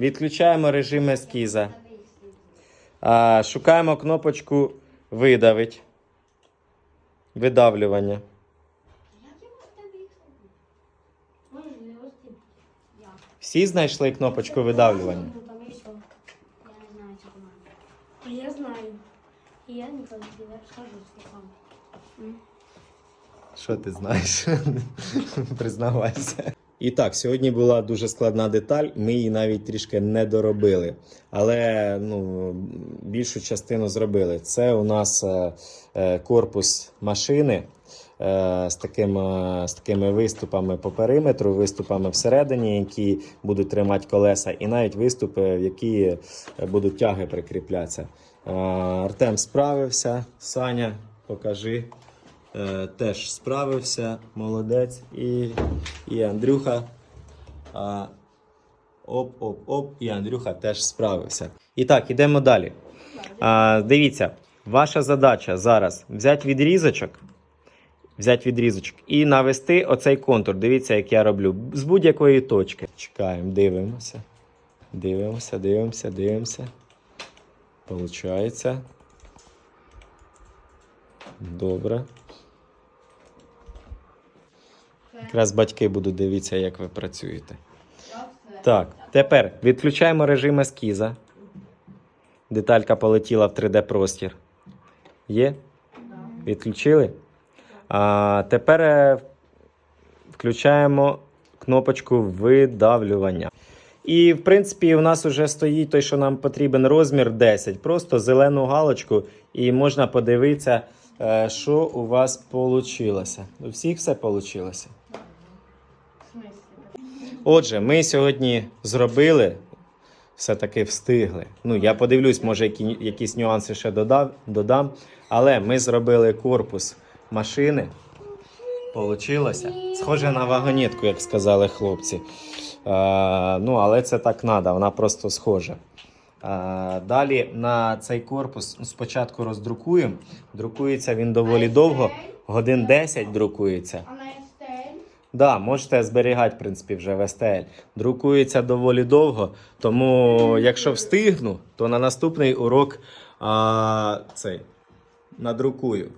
Відключаємо режим ескіза. А, шукаємо кнопочку видавить. Видавлювання. Всі знайшли кнопочку видавлювання. Я знаю я не скажу Стефан. Що ти знаєш? Признавайся. І так, сьогодні була дуже складна деталь, ми її навіть трішки не доробили. Але ну, більшу частину зробили. Це у нас е, е, корпус машини е, з, таким, з такими виступами по периметру, виступами всередині, які будуть тримати колеса, і навіть виступи, в які будуть тяги прикріплятися. Артем справився, Саня, покажи е, теж справився, молодець. І, і Андрюха. А, оп-оп-оп, і Андрюха теж справився. І так, ідемо далі. А, дивіться, ваша задача зараз взяти відрізочок. Взяти відрізочок і навести оцей контур. Дивіться, як я роблю. З будь-якої точки. Чекаємо, дивимося. Дивимося, дивимося, дивимося. Получається. Добре. Якраз батьки будуть дивитися, як ви працюєте. Так, тепер відключаємо режим ескіза. Деталька полетіла в 3D простір. Є? Відключили? А тепер е, включаємо кнопочку видавлювання. І, в принципі, у нас вже стоїть той, що нам потрібен розмір 10. Просто зелену галочку, і можна подивитися, е, що у вас вийшло. У всіх все вийшло. Отже, ми сьогодні зробили, все-таки встигли. Ну, я подивлюсь, може, які, якісь нюанси ще додав, додам. Але ми зробили корпус машини. Получилося. Схоже на вагонетку, як сказали хлопці. Е, ну, але це так треба, вона просто схожа. Е, далі на цей корпус спочатку роздрукуємо. Друкується він доволі довго, годин 10 друкується. Да, можете зберігати, в принципі, вже в STL. Друкується доволі довго, тому якщо встигну, то на наступний урок а, цей, надрукую.